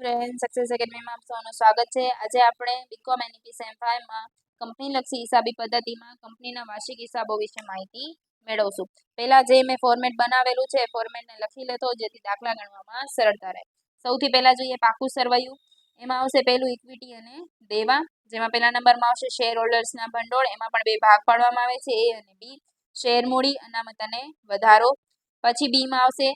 Friend success એકેડમીમાં આપ સૌનું સ્વાગત છે. આજે આપણે બીકોમ એનઈપી સેમ ફાઈવમાં કંપનીલક્ષી હિસાબી પદ્ધતિમાં કંપનીના વાર્ષિક હિસાબો વિશે માહિતી મેળવશું. પહેલાં જે મેં ફોર્મેટ બનાવેલું છે ફોર્મેટને લખી લેતો, જેથી દાખલા ગણવામાં સરળતા રહે. સૌથી પહેલાં જોઈએ પાકું સરવૈયું. એમાં આવશે પહેલું ઇક્વિટી અને દેવા, જેમાં પહેલા નંબરમાં આવશે શેર હોલ્ડર્સના ભંડોળ. એમાં પણ બે ભાગ પાડવામાં આવે છે એ અને બી શેર મૂડી, અનામત અને વધારો. પછી બીમાં આવશે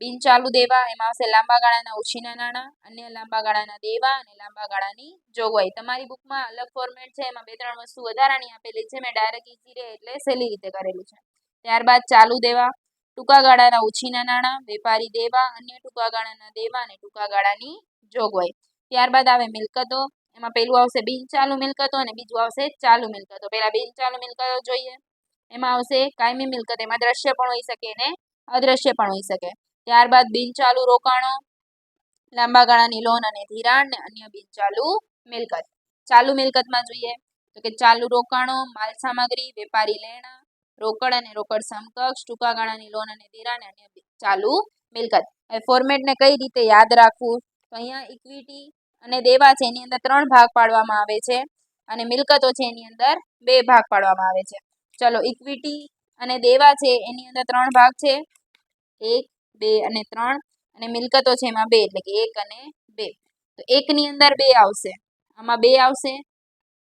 બિનચાલુ દેવા, એમાં આવશે લાંબા ગાળાના ઉછીના નાણાં, અન્ય લાંબા ગાળાના દેવા અને લાંબા ગાળાની જોગવાઈ. તમારી બુકમાં અલગ ફોર્મેટ છે, એમાં બે ત્રણ વસ્તુ વધારાની આપેલી છે, મેં ડાયરેક્ટ ઇઝી રહે એટલે સહેલી રીતે કરેલું છે. ત્યારબાદ ચાલુ દેવા, ટૂંકા ગાળાના ઉછીના નાણાં, વેપારી દેવા, અન્ય ટૂંકા ગાળાના દેવા અને ટૂંકા ગાળાની જોગવાઈ. ત્યારબાદ આવે મિલકતો, એમાં પેલું આવશે બિનચાલુ મિલકતો અને બીજું આવશે ચાલુ મિલકતો. પહેલા બિનચાલુ મિલકતો જોઈએ. એમાં આવશે કાયમી મિલકત, એમાં દ્રશ્ય પણ હોઈ શકે અને અદ્રશ્ય પણ હોઈ શકે. ત્યારબાદ બિનચાલુ રોકાણો, લાંબા ગાળાની લોન અને ધિરાણ ને અન્ય બિનચાલુ મિલકત. ચાલુ મિલકતમાં જોઈએ તો કે ચાલુ રોકાણો, માલ સામગ્રી, વેપારી લેણા, રોકડ અને રોકડ સમકક્ષ, ટૂંકા ગાળાની લોન અને ધિરાણ અને ચાલુ મિલકત. હવે ફોર્મેટને કઈ રીતે યાદ રાખવું? તો અહીંયા ઇક્વિટી અને દેવા છે એની અંદર ત્રણ ભાગ પાડવામાં આવે છે અને મિલકતો છે એની અંદર બે ભાગ પાડવામાં આવે છે. ચલો ઇક્વિટી અને દેવા છે એની અંદર ત્રણ ભાગ છે. એક બે અને ત્રણ અને મિલકતો છે એમાં બે, એટલે કે એક અને બે. તો એકની અંદર બે આવશે. આમાં બે આવશે,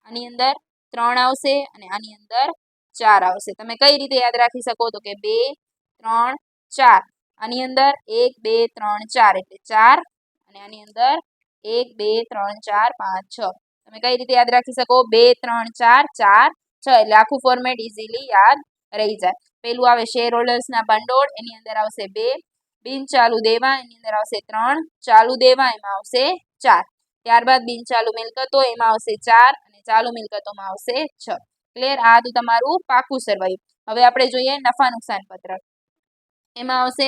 આની અંદર ત્રણ આવશે અને આની અંદર ચાર આવશે. તમે કઈ રીતે યાદ રાખી શકો તો કે બે, ત્રણ, ચાર. આની અંદર એક, બે, ત્રણ, ચાર, એટલે ચાર અને આની અંદર એક, બે, ત્રણ, ચાર, પાંચ, છ. તમે કઈ રીતે યાદ રાખી શકો? બે, ત્રણ, ચાર ચાર, છ. એટલે આખું ફોર્મેટ ઇઝીલી યાદ રહી જાય. પેલું આવે શેર હોલ્ડર્સના ભંડોળ એની અંદર આવશે બે બિનચાલુ દેવા એની અંદર આવશે ત્રણ, ચાલુ દેવા એમાં આવશે ચાર. ત્યારબાદ બિનચાલુ મિલકતો એમાં આવશે ચાર અને ચાલુ મિલકતોમાં આવશે છ. ક્લિયર આ હતું તમારું પાકું સરવાયું. હવે આપણે જોઈએ નફા નુકસાન પત્રક એમાં આવશે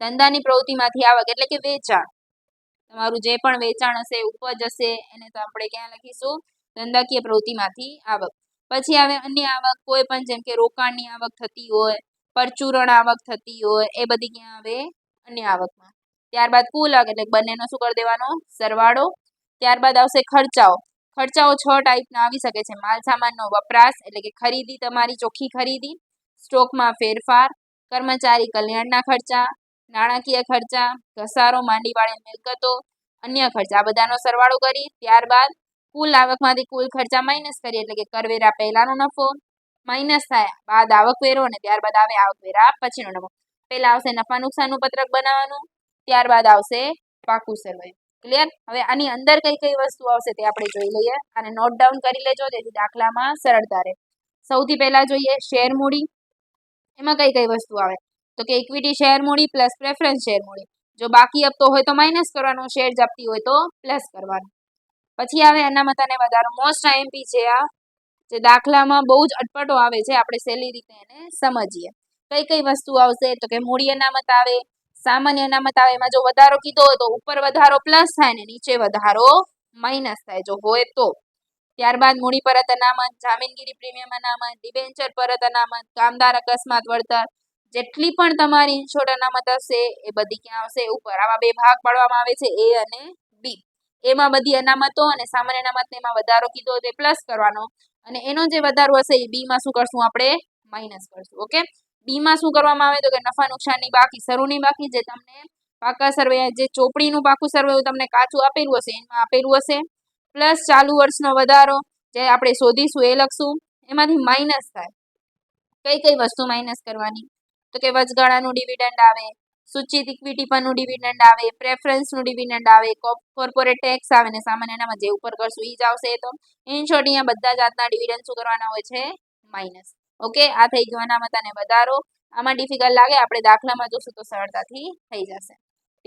ધંધાની પ્રવૃત્તિમાંથી આવક એટલે કે વેચાણ. તમારું જે પણ વેચાણ હશે, ઉપજ હશે, એને તો આપણે ક્યાં લખીશું? ધંધાકીય પ્રવૃત્તિમાંથી આવક. પછી આવે અન્ય આવક, કોઈ પણ જેમ કે રોકાણની આવક થતી હોય, પરચુરણ આવક થતી હોય, એ બધી ક્યાં આવે? અન્ય આવકમાં. ત્યારબાદ કુલ આવક એટલે બંનેનો શું કરી દેવાનો? સરવાળો. ત્યારબાદ આવશે ખર્ચાઓ. ખર્ચાઓ છ ટાઈપના આવી શકે છે. માલ સામાનનો વપરાશ, એટલે કે ખરીદી, તમારી ચોખ્ખી ખરીદી, સ્ટોકમાં ફેરફાર, કર્મચારી કલ્યાણના ખર્ચા, નાણાકીય ખર્ચા, ઘસારો, માંડીવાળી મિલકતો, અન્ય ખર્ચા. આ બધાનો સરવાળો કરી, ત્યારબાદ કુલ આવકમાંથી કુલ ખર્ચા માઇનસ કરીએ એટલે કે કરવેરા પહેલાનો નફો માઇનસ થાય, બાદ આવકવેરો, અને ત્યારબાદ આવે આવકવેરા પછીનો નફો. પહેલા આવશે નફા નુકસાનનું પત્રક બનાવવાનું, ત્યારબાદ આવશે પાકું સર્વે ક્લિયર હવે આની અંદર કઈ કઈ વસ્તુ આવશે તે આપણે જોઈ લઈએ. અને નોટ ડાઉન કરી લેજો, જેથી દાખલામાં સરળતા રહે. સૌથી પહેલા જોઈએ શેર મૂડી. એમાં કઈ કઈ વસ્તુ આવે? તો કે ઇક્વિટી શેર મૂડી પ્લસ પ્રેફરન્સ શેર મૂડી. જો બાકી આપતો હોય તો માઇનસ કરવાનો શેર જપતી હોય તો પ્લસ કરવાનું. પછી આવે અનામત અને વધારો. મોસ્ટ આઈએમપી છે આ, જે દાખલામાં બહુ જ અટપટો આવે છે, આપણે સહેલી રીતે એને સમજીએ. કઈ કઈ વસ્તુ આવશે? તો કે મૂડી અનામત આવે, સામાન્ય અનામત આવે, એમાં જો વધારો કીધો હોય તો ઉપર વધારો પ્લસ થાય ને નીચે વધારો માઇનસ થાય. જો હોય તો. ત્યારબાદ મૂડી પરત અનામત, જામીનગીરી પ્રીમિયમ અનામત ડિબેન્ચર પરત અનામત, કામદાર અકસ્માત વળતર, જેટલી પણ તમારી ઇન્સ્યોર્ડ અનામત હશે એ બધી ક્યાં આવશે? ઉપર. આવા બે ભાગ પાડવામાં આવે છે એ અને બી એમાં બધી અનામતો અને સામાન્ય અનામતને એમાં વધારો કીધો તે પ્લસ કરવાનો. અને એનો જે વધારો હશે એ બીમાં શું કરશું આપણે? માઇનસ કરશું. ઓકે બીમાં શું કરવામાં આવે તો કે નફા નુકસાનની બાકી, શરૂની બાકી જે તમને પાકા સર્વે, જે ચોપડીનું પાકું સર્વે તમને કાચું આપેલું હશે, એમાં આપેલું હશે. પ્લસ ચાલુ વર્ષનો વધારો, જે આપણે શોધીશું, એ લખશું, એમાંથી માઇનસ થાય. કઈ કઈ વસ્તુ માઇનસ કરવાની? તો કે વચગાળાનું ડિવિડન્ડ આવે, સૂચિત ઇક્વિટી પરનું ડિવિડન્ડ આવે પ્રેફરન્સનું ડિવિડન્ડ આવે કોર્પોરેટ ટેક્સ આવે ને સામાન્ય એનામાં જે ઉપર કરશું એ જ આવશે તો. ઇન શોર્ટ અહીંયા બધા જાતના ડિવિડન્ડ શું કરવાના હોય છે? માઇનસ ઓકે આ થઈ ગયો અનામત અને વધારો. આમાં ડિફિકલ્ટ લાગે, આપણે દાખલામાં જોશું તો સરળતાથી થઈ જશે.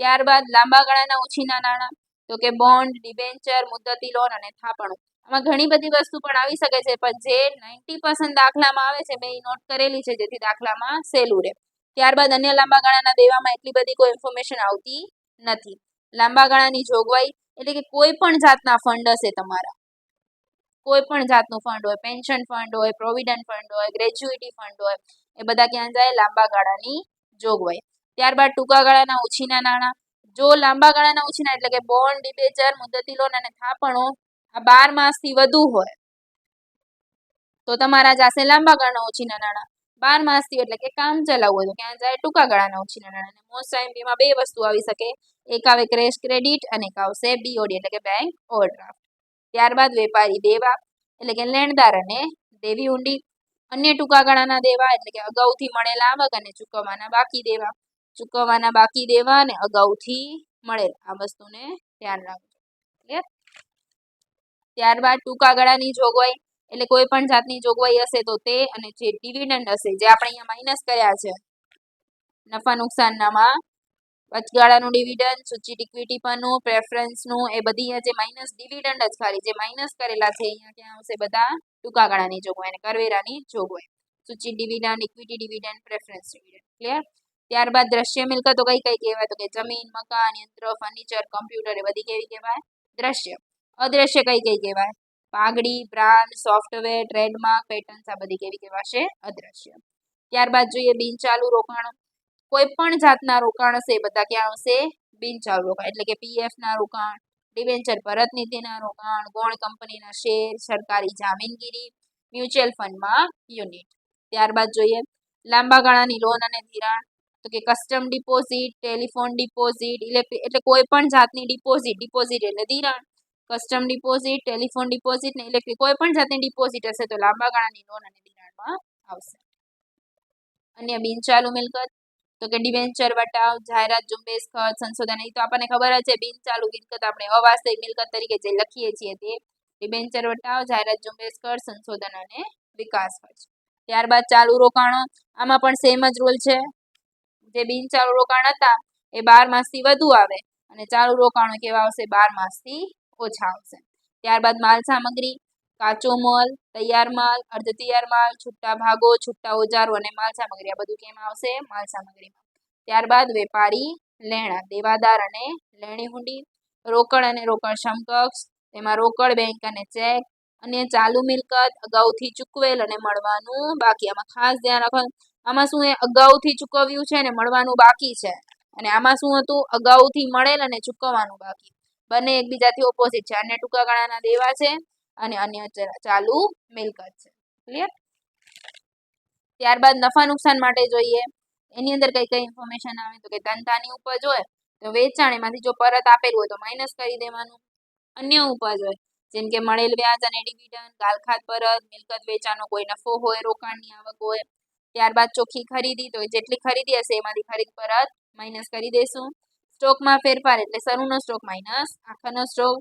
ત્યારબાદ લાંબા ગાળાના ઓછીના નાણાં, તો કે બોન્ડ ડિબેન્ચર મુદ્દતી લોન અને થાપણો. આમાં ઘણી બધી વસ્તુ પણ આવી શકે છે, પણ જે નાઇન્ટી પર્સન્ટ દાખલામાં આવે છે, મેં એ નોટ કરેલી છે, જેથી દાખલામાં સહેલું રહે. ત્યારબાદ અન્ય લાંબા ગાળાના દેવામાં એટલી બધી કોઈ ઇન્ફોર્મેશન આવતી નથી. લાંબા ગાળાની જોગવાઈ, એટલે કે કોઈ પણ જાતના ફંડ હશે તમારા. કોઈ પણ જાતનું ફંડ હોય પેન્શન ફંડ હોય પ્રોવિડન્ટ ફંડ હોય ગ્રેજ્યુઇટી ફંડ હોય, એ બધા ક્યાં જાય? લાંબા ગાળાની જોગવાઈ ત્યારબાદ ટૂંકા ગાળાના ઓછીના નાણાં. જો લાંબા ગાળાના ઉછીના એટલે કે બોન્ડ ડિબેચર મુદતી લોન અને થાપણો આ બાર માસથી વધુ હોય, તો તમારા જાશે લાંબા ગાળાના ઉછીના નાણાં. બાર માસથી એટલે કે કામ ચલાવવું હોય તો ક્યાં જાય? ટૂંકા ગાળાના ઓછીના નાણાં. મોસ્ટ ટાઈમ આઈએમપીમાં બે વસ્તુ આવી શકે. એક આવે ક્રેશ ક્રેડિટ અને એક આવશે બીઓડી એટલે કે બેંક ઓવરડ્રાફ્ટ ત્યારબાદ વેપારી દેવા, એટલે કે લેણદાર અને દેવી ઊંડી, અન્ય ટૂંકા ગાળાના દેવા, એટલે કે અગાઉથી મળેલા આવક અને ચૂકવવાના બાકી દેવા. ચૂકવવાના બાકી દેવા અને અગાઉથી મળેલ આ વસ્તુને ધ્યાન રાખજો. ક્લિયર ત્યારબાદ ટૂંકા ગાળાની જોગવાઈ, એટલે કોઈ પણ જાતની જોગવાઈ હશે તો તે અને જે ડિવિડન્ડ હશે, જે આપણે અહીંયા માઇનસ કર્યા છે, નફા નુકસાનનામાં વચગાળાનું ડિવિડન્ડ સૂચિત ઇક્વિટી પરનું પ્રેફરન્સનું એ બધી જે માઇનસ ડિવિડન્ડ જ ખાલી, જે માઇનસ કરેલા છે, અહીંયા ક્યાં આવશે બધા? ટૂંકા ગાળાની જોગવાઈ કરવેરાની જોગવાઈ. સૂચિત dividend equity dividend preference dividend clear ત્યારબાદ દ્રશ્ય મિલકતો કઈ કઈ કહેવાય? તો કે જમીન, મકાન, યંત્ર ફર્નિચર કમ્પ્યુટર એ બધી કેવી કહેવાય? દ્રશ્ય. અદ્રશ્ય કઈ કઈ કહેવાય? પાઘડી બ્રાન્ડ સોફ્ટવેર ટ્રેડમાર્ક પેટર્ન્સ આ બધી કેવી કહેવાશે? અદ્રશ્ય. ત્યારબાદ જોઈએ બિનચાલુ રોકાણો. કોઈ પણ જાતના રોકાણ હશે બધા ક્યાં આવશે બિનચાલુ રોકાણ, એટલે કે પીએફ ના રોકાણ ડિવેન્ચર પરત નીતિના રોકાણ, ગૌણ કંપનીના શેર, સરકારી જામીનગીરી, મ્યુચ્યુઅલ ફંડમાં યુનિટ. ત્યારબાદ જોઈએ, લાંબા ગાળાની લોન અને ધિરાણ, તો કે custom deposit, telephone deposit electric એટલે કોઈ પણ જાતની ડિપોઝિટ ડિપોઝિટ એટલે ધિરાણ, કસ્ટમ ડિપોઝિટ, ટેલિફોન ડિપોઝિટ ને ઇલેક્ટ્રિક કોઈ પણ જાતની ડિપોઝિટ હશે તો લાંબા ગાળાની લોન અને ધિરાણમાં આવશે. અન્ય બિનચાલુ મિલકત તો કે ડિવેન્ચર વટાવ જાહેરાત, ઝુંબેશ ખર્ચ સંશોધન એ તો આપણને ખબર જ છે બિનચાલુ મિલકત આપણે અવાસ્તવિક મિલકત તરીકે જે લખીએ છીએ તે. ડિવેન્ચર વટાવ જાહેરાત, ઝુંબેશ ખર્ચ સંશોધન અને વિકાસ ખર્ચ. ત્યારબાદ ચાલુ રોકાણો, આમાં પણ સેમ જ રોલ છે. જે બિનચાલુ રોકાણ હતા, એ બાર માસથી વધુ આવે અને ચાલુ રોકાણો કેવા આવશે? બાર માસથી ઓછા આવશે. ત્યારબાદ માલ સામગ્રી કાચો માલ, તૈયાર માલ અર્ધ તૈયાર માલ, છૂટા ભાગો, છૂટા ઓજારો અને માલ સામગ્રી. આ બધું કેમ આવશે? માલ સામગ્રીમાં. ત્યારબાદ વેપારી, લેણા, દેવાદાર અને લેણી હુંડી, રોકડ અને રોકડ સમકક્ષ, તેમાં રોકડ, બેંક અને ચેક, અને ચાલુ મિલકત, અગાઉથી ચૂકવેલ અને મળવાનું બાકી. આમાં ખાસ ધ્યાન રાખવાનું. આમાં શું એ અગાઉથી ચૂકવ્યું છે અને મળવાનું બાકી છે? અને આમાં શું હતું? અગાઉથી મળેલ અને ચૂકવવાનું બાકી. બંને એકબીજાથી ઓપોઝિટ છે. અને ટૂંકા ગાળાના દેવા છે. અને અન્ય ચાલુ મિલકત છે. ક્લિયર ત્યારબાદ નફા નુકસાન માટે જોઈએ. એની અંદર કઈ કઈ ઇન્ફોર્મેશન આવે? તો કે ધંધાની ઉપજ હોય, તો વેચાણ, એમાંથી જો પરત આપેલું હોય તો માઇનસ કરી દેવાનું. અન્ય ઉપજ હોય, જેમ કે મળેલ વ્યાજ અને ડિવિડન્ડ ગાલખાત પરત, મિલકત વેચાણનો કોઈ નફો હોય, રોકાણની આવક હોય, ત્યારબાદ ચોખ્ખી ખરીદી, તો જેટલી ખરીદી હશે એમાંથી ખરીદ પરત માઇનસ કરી દેશું. સ્ટોકમાં ફેરફાર એટલે શરૂનો સ્ટોક માઇનસ આખાનો સ્ટોક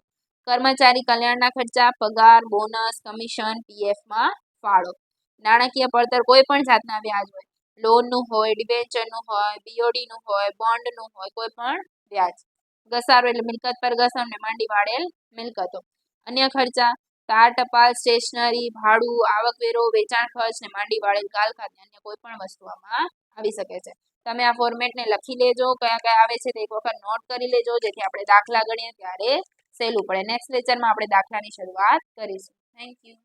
કર્મચારી કલ્યાણના ખર્ચા, પગાર, બોનસ, કમિશન, પીએફમાં ફાળો. નાણાકીય પડતર કોઈ પણ જાતના વ્યાજ હોય. લોનનું હોય, ડિબેન્ચરનું હોય બીઓડીનું હોય, બોન્ડનું હોય કોઈ પણ વ્યાજ. ઘસારો એટલે મિલકત પર ઘસારને માંડી વાળેલ મિલકતો. અન્ય ખર્ચા કાર ટપાલ, સ્ટેશનરી, ભાડું, આવકવેરો, વેચાણ ખર્ચ ને માંડી વાળેલ ગાલ ખાતે અન્ય કોઈ પણ વસ્તુ આમાં આવી શકે છે. તમે આ ફોર્મેટને લખી લેજો. કયા કયા આવે છે તે એક વખત નોટ કરી લેજો. જેથી આપણે દાખલા ગણીએ ત્યારે સહેલું પડે. નેક્સ્ટ લેક્ચરમાં આપણે દાખલાની શરૂઆત કરીશું. Thank you